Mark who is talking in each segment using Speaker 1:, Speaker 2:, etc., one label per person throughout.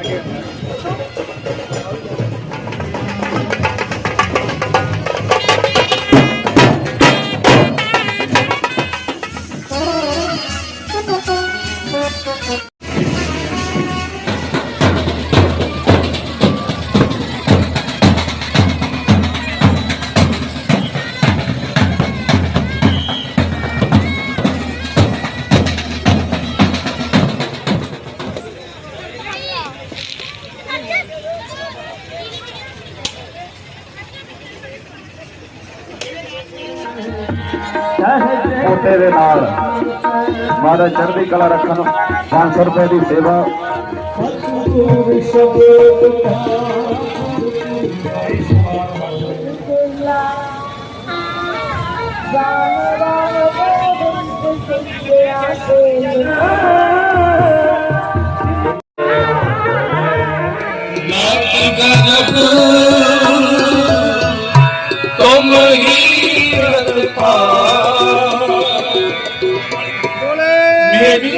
Speaker 1: Thank you. ਕੋਟੇ ਦੇ ਨਾਲ। ਮਾਦਾ ਚੜ੍ਹਦੀ ਕਲਾ ਰੱਖਣ। 500 ਰੁਪਏ ਦੀ ਸੇਵਾ।
Speaker 2: तुम मेरी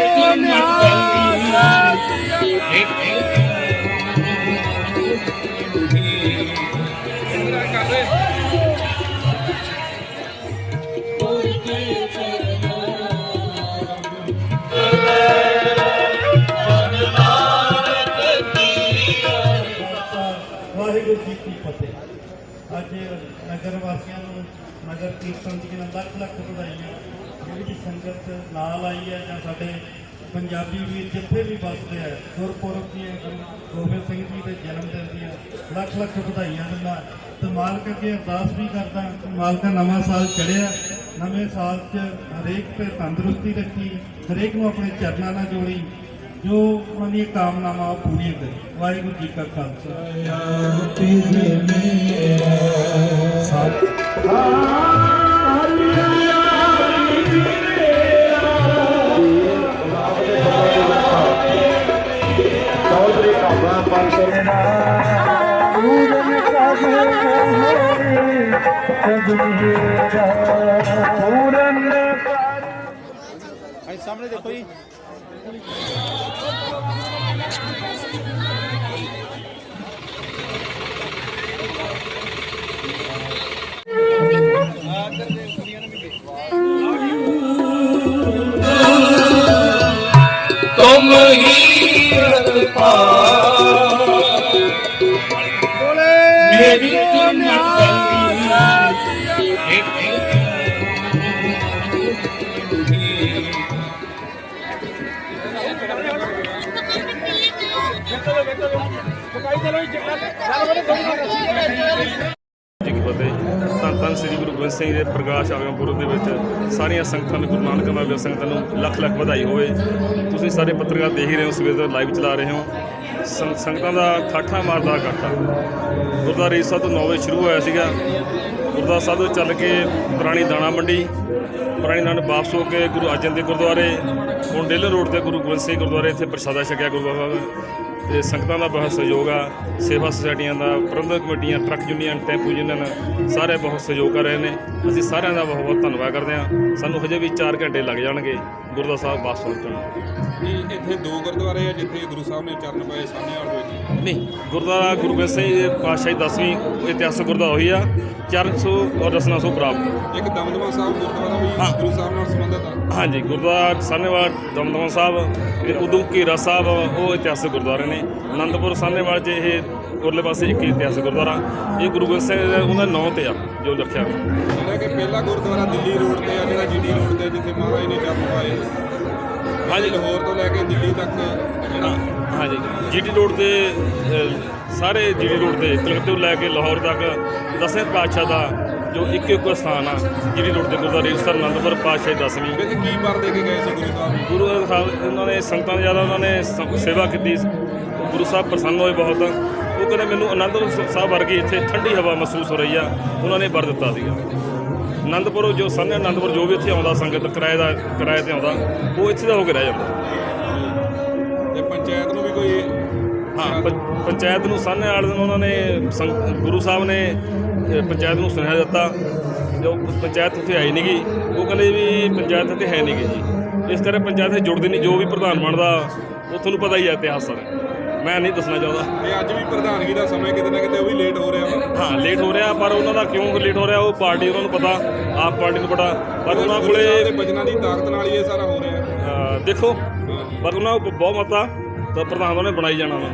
Speaker 3: ਵਾਹਿਗੁਰੂ ਜੀ ਕੀ ਫਤਿਹ। ਅੱਜ ਨਗਰ ਵਾਸੀਆਂ ਨੂੰ ਨਗਰ ਕੀਰਤਨ ਦੀਆਂ ਲੱਖ ਲੱਖ ਵਧਾਈਆਂ। ਜਿਹੜੀ ਸੰਗਤ ਨਾਲ ਆਈ ਹੈ ਜਾਂ ਸਾਡੇ ਪੰਜਾਬੀ ਵੀਰ ਜਿੱਥੇ ਵੀ ਵੱਸਦੇ ਹੈ ਗੁਰਪੁਰਬ ਦੀਆਂ ਗੁਰੂ ਗੋਬਿੰਦ ਸਿੰਘ ਜੀ ਦੇ ਜਨਮ ਦਿਨ ਦੀਆਂ ਲੱਖ ਲੱਖ ਵਧਾਈਆਂ ਦਿੰਦਾ। ਤੇ ਮਾਲਕ ਅੱਗੇ ਅਰਦਾਸ ਵੀ ਕਰਦਾ, ਮਾਲਕ ਨਵਾਂ ਸਾਲ ਚੜਿਆ। ਨਵੇਂ ਸਾਲ 'ਚ ਹਰੇਕ ਤੇ ਤੰਦਰੁਸਤੀ ਰੱਖੀ, ਹਰੇਕ ਨੂੰ ਆਪਣੇ ਚਰਨਾਂ ਨਾਲ ਜੋੜੀ, ਜੋ ਉਹਨਾਂ ਦੀਆਂ ਕਾਮਨਾਵਾਂ ਪੂਰੀਆਂ ਕਰੇ। ਵਾਹਿਗੁਰੂ ਜੀ ਕਾ ਖਾਲਸਾ।
Speaker 1: ਚੌਧਰੀ
Speaker 4: सामने देखो जी
Speaker 2: तुम ही मेरी
Speaker 5: ਜੀ ਕੀ ਫਤਿਹ ਧੰਨ ਧੰਨ ਸ੍ਰੀ ਗੁਰੂ ਗੋਬਿੰਦ ਸਿੰਘ ਜੀ ਦੇ ਪ੍ਰਕਾਸ਼ ਆਗਮਨ ਪੁਰਬ ਦੇ ਵਿੱਚ ਸਾਰੀਆਂ ਸੰਗਤਾਂ ਨੂੰ, ਗੁਰੂ ਨਾਨਕ ਦੇਵ ਸੰਗਤਾਂ ਨੂੰ ਲੱਖ ਲੱਖ ਵਧਾਈ ਹੋਵੇ। ਤੁਸੀਂ ਸਾਰੇ ਪੱਤਰਕਾਰ ਦੇਖ ਹੀ ਰਹੇ ਹੋ, ਸਵੇਰ ਤੋਂ ਲਾਈਵ ਚਲਾ ਰਹੇ ਹੋ। ਸੰਗਤਾਂ ਦਾ ਖਾਠਾ ਮਾਰਦਾ ਇਕੱਠਾ ਗੁਰਦੁਆਰਾ ਈਸਾ ਤੋਂ 9 ਵਜੇ ਸ਼ੁਰੂ ਹੋਇਆ ਸੀਗਾ। ਗੁਰਦੁਆਰਾ ਸਾਹਿਬ ਤੋਂ ਚੱਲ ਕੇ ਪੁਰਾਣੀ ਦਾਣਾ ਮੰਡੀ ਪੁਰਾਣੀ ਦਾਣਾ ਵਾਪਸ ਹੋ ਕੇ ਗੁਰੂ ਅਰਜਨ ਦੇ ਗੁਰਦੁਆਰੇ ਹੁਣ ਡੇਲਰ ਰੋਡ ਤੇ ਗੁਰੂ ਗੋਬਿੰਦ ਸਿੰਘ ਗੁਰਦੁਆਰੇ ਇੱਥੇ ਪ੍ਰਸ਼ਾਦਾ ਛਕਿਆ ਗੁਰੂ ਸਾਹਿਬ ਤੇ ਸੰਗਤਾਂ ਦਾ ਬਹੁਤ ਸਹਿਯੋਗ ਆ ਸੇਵਾ ਸੁਸਾਇਟੀਆਂ ਦਾ ਪ੍ਰਬੰਧਕ ਕਮੇਟੀਆਂ ਟਰੱਕ ਯੂਨੀਅਨ ਟੈਂਪੂ ਯੂਨੀਅਨ ਸਾਰੇ ਬਹੁਤ ਸਹਿਯੋਗ ਕਰ ਰਹੇ ਨੇ। ਅਸੀਂ ਸਾਰਿਆਂ ਦਾ ਬਹੁਤ ਬਹੁਤ ਧੰਨਵਾਦ ਕਰਦੇ ਹਾਂ। ਸਾਨੂੰ ਹਜੇ ਵੀ 4 ਘੰਟੇ ਲੱਗ ਜਾਣਗੇ ਗੁਰਦੁਆਰਾ ਸਾਹਿਬ ਵਾਪਸ ਪਹੁੰਚਣ
Speaker 6: ਕਿ ਇੱਥੇ ਦੋ ਗੁਰਦੁਆਰੇ ਆ ਜਿੱਥੇ ਗੁਰੂ ਸਾਹਿਬ ਨੇ ਚਰਨ ਪਾਏ ਸਾਹਮਣੇ ਵਾਲ ਵਿੱਚ।
Speaker 5: ਨਹੀਂ ਗੁਰਦੁਆਰਾ ਗੁਰੂ ਗੋਬਿੰਦ ਸਿੰਘ ਜੀ ਦੇ ਪਾਤਸ਼ਾਹੀ ਦਸਵੀਂ ਇਤਿਹਾਸਕ ਗੁਰਦੁਆਰਾ ਉਹੀ ਆ। ਚਰਨ ਸੋ ਔਰ ਰਸਨਾ ਸੋ ਪ੍ਰਾਪਤ
Speaker 6: ਇੱਕ ਦਮਦਮਾ ਸਾਹਿਬ ਗੁਰਦੁਆਰਾ ਵੀ। ਗੁਰੂ ਸਾਹਿਬ ਨਾਲ ਸੰਬੰਧਿਤ ਆ।
Speaker 5: ਹਾਂਜੀ ਗੁਰਦੁਆਰਾ ਸਾਹਨੇਵਾਲ ਦਮਦਮਾ ਸਾਹਿਬ ਤੇ ਉਦੋਂ ਘੇਰਾ ਸਾਹਿਬ ਉਹ ਇਤਿਹਾਸਕ ਗੁਰਦੁਆਰੇ ਨੇ। ਆਨੰਦਪੁਰ ਸਾਹਨੇਵਾਲ 'ਚ ਇਹ ਉਰਲੇ ਪਾਸੇ ਇੱਕ ਇਤਿਹਾਸਕ ਗੁਰਦੁਆਰਾ। ਇਹ ਗੁਰੂ ਗੋਬਿੰਦ ਸਿੰਘ ਜੀ ਦਾ ਉਹਦਾ ਨਾਂ ਤੇ ਆ ਜੋ ਲਿਖਿਆ। ਹੋਇਆ
Speaker 6: ਜਿਹੜਾ ਕਿ ਪਹਿਲਾ ਗੁਰਦੁਆਰਾ ਦਿੱਲੀ ਰੋਡ ਤੇ ਆ ਜਿਹੜਾ ਜੀਡੀ ਰੋਡ ਤੇ ਜਿੱਥੇ ਮਹਾਰਾਜ ਨੇ ਚਰਨ ਪਾਏ ਹਾਂਜੀ। ਲਾਹੌਰ ਤੋਂ ਲੈ ਕੇ ਦਿੱਲੀ ਤੱਕ ਜਿਹੜਾ
Speaker 5: ਹਾਂਜੀ। ਜੀਟੀ ਰੋਡ ਤੇ ਅ, ਸਾਰੇ ਜੀਟੀ ਰੋਡ ਤੇ ਤਿਲਕ ਤੋਂ ਲੈ ਕੇ ਲਾਹੌਰ ਤੱਕ ਦਸਵੇਂ ਪਾਤਸ਼ਾਹ ਦਾ ਜੋ ਇੱਕ ਇੱਕ ਸਥਾਨ ਆ ਜੀਟੀ ਰੋਡ ਤੇ ਗੁਰਦੁਆਰਾ ਸਰ ਆਨੰਦਪੁਰ ਪਾਤਸ਼ਾਹੀ ਦਸਵੀਂ।
Speaker 6: ਵੈਸੇ ਕੀ ਵਰ ਦੇ ਕੇ ਗਏ ਸੀ ਗੁਰੂ ਸਾਹਿਬ?
Speaker 5: ਗੁਰੂ ਸਾਹਿਬ ਉਹਨਾਂ ਨੇ ਸੰਗਤਾਂ ਦੀ ਜ਼ਿਆਦਾ ਉਹਨਾਂ ਨੇ ਸ- ਸੇਵਾ ਕੀਤੀ। ਗੁਰੂ ਸਾਹਿਬ ਪ੍ਰਸੰਨ ਹੋਏ ਬਹੁਤ। ਉਹ ਕਹਿੰਦੇ ਮੈਨੂੰ ਆਨੰਦਪੁਰ ਸ- ਸਾਹਿਬ ਵਰਗੀ ਇੱਥੇ ਠੰਡੀ ਹਵਾ ਮਹਿਸੂਸ ਹੋ ਰਹੀ ਆ ਉਹਨਾਂ ਨੇ ਵਰ ਦਿੱਤਾ ਸੀਗਾ। ਆਨੰਦਪੁਰ ਜੋ ਸੰਨ ਆਨੰਦਪੁਰ ਜੋ ਵੀ ਇੱਥੇ ਆਉਂਦਾ ਸੰਗਤ ਕਿਰਾਏ ਦਾ ਕਿਰਾਏ ਤੇ ਆਉਂਦਾ ਉਹ ਇੱਥੇ ਦਾ ਹੋ ਕੇ ਰਹਿ ਜਾਂਦਾ। ਹਾਂ ਪੰ- ਪੰਚਾਇਤ ਨੂੰ ਸਾਹਮਣੇ ਵਾਲੇ ਦਿਨ ਉਹਨਾਂ ਨੇ ਸੰਗ- ਗੁਰੂ ਸਾਹਿਬ ਨੇ ਅ, ਪੰਚਾਇਤ ਨੂੰ ਸੁਨੇਹਾ ਦਿੱਤਾ। ਜੋ ਪੰਚਾਇਤ ਉੱਥੇ ਆਈ ਨਹੀਂਗੀ ਉਹ ਕਹਿੰਦੇ ਵੀ ਪੰਚਾਇਤ ਇੱਥੇ ਹੈ ਨਹੀਂਗੀ ਜੀ। ਇਸ ਕਰਕੇ ਪੰਚਾਇਤ ਇਹ ਜੁੜਦੀ ਨਹੀਂ ਜੋ ਵੀ ਪ੍ਰਧਾਨ ਬਣਦਾ ਉਹ ਤੁਹਾਨੂੰ ਪਤਾ ਹੀ ਹੈ ਇਤਿਹਾਸ ਸਾਰਾ। ਮੈਂ ਨਹੀਂ ਦੱਸਣਾ ਚਾਹੁੰਦਾ।
Speaker 6: ਇਹ ਅੱਜ ਵੀ ਪ੍ਰਧਾਨਗੀ ਦਾ ਸਮੇਂ ਕਿਤੇ ਨਾ ਕਿਤੇ ਉਹ ਵੀ ਲੇਟ ਹੋ ਰਿਹਾ ਵਾ।
Speaker 5: ਹਾਂ ਲੇਟ ਹੋ ਰਿਹਾ ਪਰ ਉਹਨਾਂ ਦਾ ਕਿਉਂ ਲੇਟ ਹੋ ਰਿਹਾ ਉਹ ਪਾਰਟੀ ਉਹਨਾਂ ਨੂੰ ਪਤਾ ਆਪ ਪਾਰਟੀ ਨੂੰ ਪਤਾ। ਪਰ ਉਹਨਾਂ
Speaker 6: ਗੁਰੂ ਸਾਹਿਬ ਦੇ
Speaker 5: ਕੋਲੇ
Speaker 6: ਬਚਨਾਂ ਦੀ ਤਾਕਤ ਨਾਲ ਹੀ ਇਹ ਸਾਰਾ ਹੋ ਰਿਹਾ।
Speaker 5: ਦੇਖੋ ਪਰ ਉਹਨਾਂ ਕੋਲ ਬਹੁਤ ਮਤਾ ਤਾਂ ਪ੍ਰਧਾਨ ਉਹਨੇ ਬਣਾਈ ਜਾਣਾ ਉਹਨਾਂ